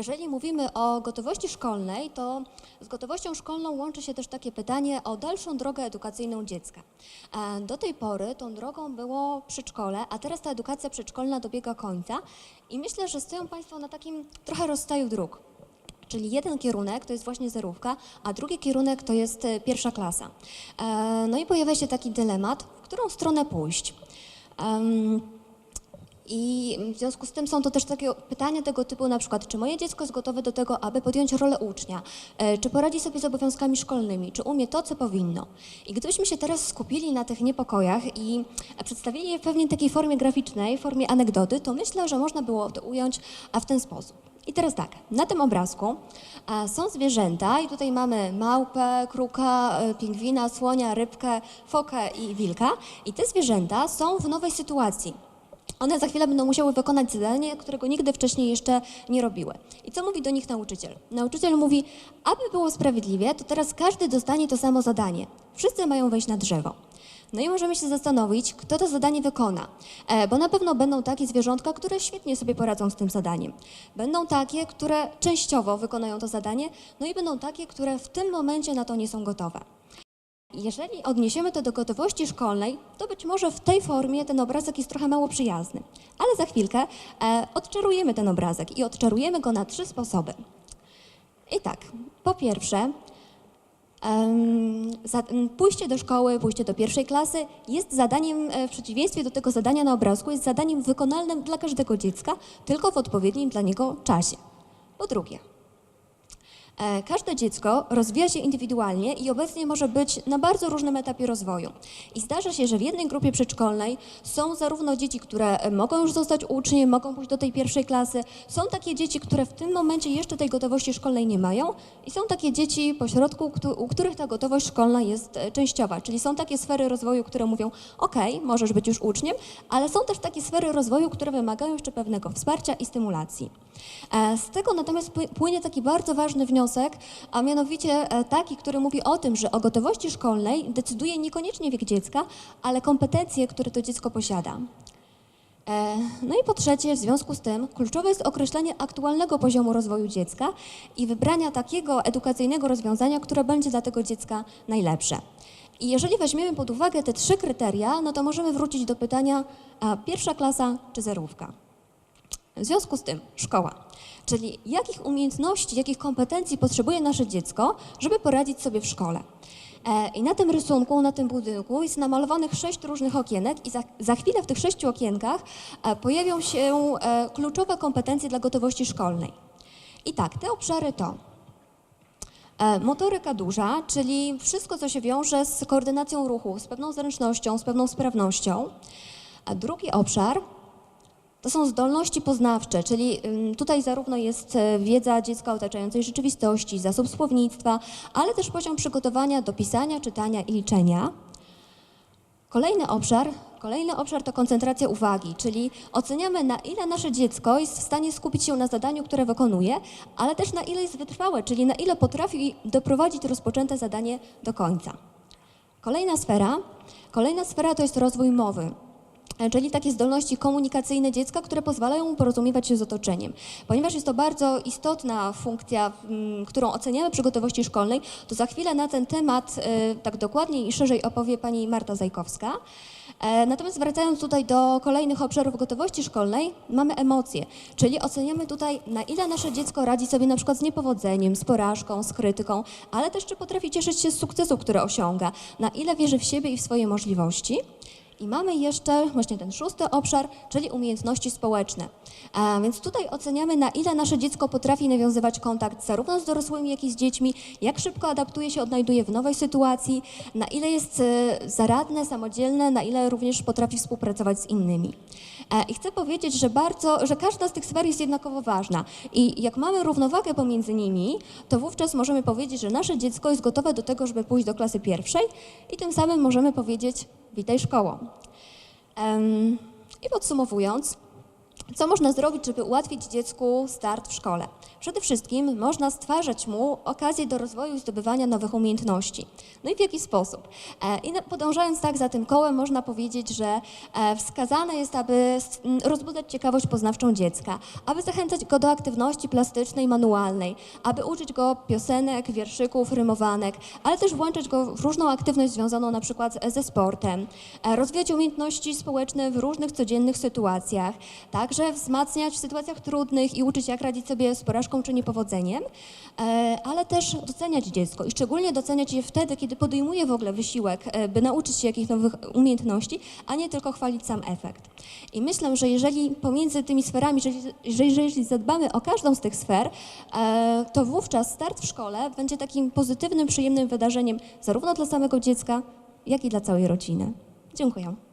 Jeżeli mówimy o gotowości szkolnej, to z gotowością szkolną łączy się też takie pytanie o dalszą drogę edukacyjną dziecka. E, Do tej pory tą drogą było przedszkole, a teraz ta edukacja przedszkolna dobiega końca i myślę, że stoją Państwo na takim trochę rozstaju dróg. Czyli jeden kierunek to jest właśnie zerówka, a drugi kierunek to jest e, pierwsza klasa. E, No i pojawia się taki dylemat, w którą stronę pójść. Em, I w związku z tym są to też takie pytania tego typu, na przykład, czy moje dziecko jest gotowe do tego, aby podjąć rolę ucznia, E, czy poradzi sobie z obowiązkami szkolnymi, czy umie to, co powinno. I gdybyśmy się teraz skupili na tych niepokojach i przedstawili je w pewnej takiej formie graficznej, formie anegdoty, to myślę, że można było to ująć w ten sposób. I teraz tak, na tym obrazku są zwierzęta i tutaj mamy małpę, kruka, e, pingwina, słonia, rybkę, fokę i wilka. I te zwierzęta są w nowej sytuacji. One za chwilę będą musiały wykonać zadanie, którego nigdy wcześniej jeszcze nie robiły. I co mówi do nich nauczyciel? Nauczyciel mówi, aby było sprawiedliwie, to teraz każdy dostanie to samo zadanie. Wszyscy mają wejść na drzewo. No i możemy się zastanowić, kto to zadanie wykona, e, bo na pewno będą takie zwierzątka, które świetnie sobie poradzą z tym zadaniem. Będą takie, które częściowo wykonają to zadanie, no i będą takie, które w tym momencie na to nie są gotowe. Jeżeli odniesiemy to do gotowości szkolnej, to być może w tej formie ten obrazek jest trochę mało przyjazny. Ale za chwilkę e, odczarujemy ten obrazek i odczarujemy go na trzy sposoby. I tak, po pierwsze, pójście do szkoły, pójście do pierwszej klasy jest zadaniem, e, w przeciwieństwie do tego zadania na obrazku, jest zadaniem wykonalnym dla każdego dziecka, tylko w odpowiednim dla niego czasie. Po drugie, Każde dziecko rozwija się indywidualnie i obecnie może być na bardzo różnym etapie rozwoju. I zdarza się, że w jednej grupie przedszkolnej są zarówno dzieci, które e, mogą już zostać uczniem, mogą pójść do tej pierwszej klasy, są takie dzieci, które w tym momencie jeszcze tej gotowości szkolnej nie mają i są takie dzieci pośrodku, u których ta gotowość szkolna jest e, częściowa. Czyli są takie sfery rozwoju, które mówią, ok, możesz być już uczniem, ale są też takie sfery rozwoju, które wymagają jeszcze pewnego wsparcia i stymulacji. E, Z tego natomiast pły- płynie taki bardzo ważny wniosek, a mianowicie e, taki, który mówi o tym, że o gotowości szkolnej decyduje niekoniecznie wiek dziecka, ale kompetencje, które to dziecko posiada. E, No i po trzecie, w związku z tym, kluczowe jest określenie aktualnego poziomu rozwoju dziecka i wybrania takiego edukacyjnego rozwiązania, które będzie dla tego dziecka najlepsze. I jeżeli weźmiemy pod uwagę te trzy kryteria, no to możemy wrócić do pytania, pierwsza klasa czy zerówka? W związku z tym szkoła, czyli jakich umiejętności, jakich kompetencji potrzebuje nasze dziecko, żeby poradzić sobie w szkole. E, I na tym rysunku, na tym budynku jest namalowanych sześć różnych okienek i za, za chwilę w tych sześciu okienkach e, pojawią się e, kluczowe kompetencje dla gotowości szkolnej. I tak, te obszary to Motoryka duża, czyli wszystko, co się wiąże z koordynacją ruchu, z pewną zręcznością, z pewną sprawnością. A drugi obszar to są zdolności poznawcze, czyli tutaj zarówno jest e, wiedza dziecka otaczającej rzeczywistości, zasób słownictwa, ale też poziom przygotowania do pisania, czytania i liczenia. Kolejny obszar, kolejny obszar to koncentracja uwagi, czyli oceniamy na ile nasze dziecko jest w stanie skupić się na zadaniu, które wykonuje, ale też na ile jest wytrwałe, czyli na ile potrafi doprowadzić rozpoczęte zadanie do końca. Kolejna sfera, kolejna sfera to jest rozwój mowy. E, Czyli takie zdolności komunikacyjne dziecka, które pozwalają mu porozumiewać się z otoczeniem. Ponieważ jest to bardzo istotna funkcja, mm, którą oceniamy przy gotowości szkolnej, to za chwilę na ten temat e, tak dokładniej i szerzej opowie pani Marta Zajkowska. E, Natomiast wracając tutaj do kolejnych obszarów gotowości szkolnej, mamy emocje, czyli oceniamy tutaj, na ile nasze dziecko radzi sobie na przykład z niepowodzeniem, z porażką, z krytyką, ale też czy potrafi cieszyć się z sukcesów, które osiąga, na ile wierzy w siebie i w swoje możliwości. I mamy jeszcze właśnie ten szósty obszar, czyli umiejętności społeczne. A więc tutaj oceniamy, na ile nasze dziecko potrafi nawiązywać kontakt zarówno z dorosłymi, jak i z dziećmi, jak szybko adaptuje się, odnajduje w nowej sytuacji, na ile jest e, zaradne, samodzielne, na ile również potrafi współpracować z innymi. E, I chcę powiedzieć, że bardzo, że każda z tych sfer jest jednakowo ważna. I jak mamy równowagę pomiędzy nimi, to wówczas możemy powiedzieć, że nasze dziecko jest gotowe do tego, żeby pójść do klasy pierwszej i tym samym możemy powiedzieć witaj szkoło. I podsumowując, Co można zrobić, żeby ułatwić dziecku start w szkole? Przede wszystkim można stwarzać mu okazję do rozwoju i zdobywania nowych umiejętności. No i w jaki sposób? E, I podążając tak za tym kołem, można powiedzieć, że e, wskazane jest, aby rozbudzać ciekawość poznawczą dziecka, aby zachęcać go do aktywności plastycznej, manualnej, aby uczyć go piosenek, wierszyków, rymowanek, ale też włączyć go w różną aktywność związaną na przykład ze sportem, e, rozwijać umiejętności społeczne w różnych codziennych sytuacjach, także wzmacniać w sytuacjach trudnych i uczyć jak radzić sobie z porażką czy niepowodzeniem, e, ale też doceniać dziecko i szczególnie doceniać je wtedy, kiedy podejmuje w ogóle wysiłek, e, by nauczyć się jakichś nowych umiejętności, a nie tylko chwalić sam efekt. I myślę, że jeżeli pomiędzy tymi sferami, że, że jeżeli zadbamy o każdą z tych sfer, e, to wówczas start w szkole będzie takim pozytywnym, przyjemnym wydarzeniem zarówno dla samego dziecka, jak i dla całej rodziny. Dziękuję.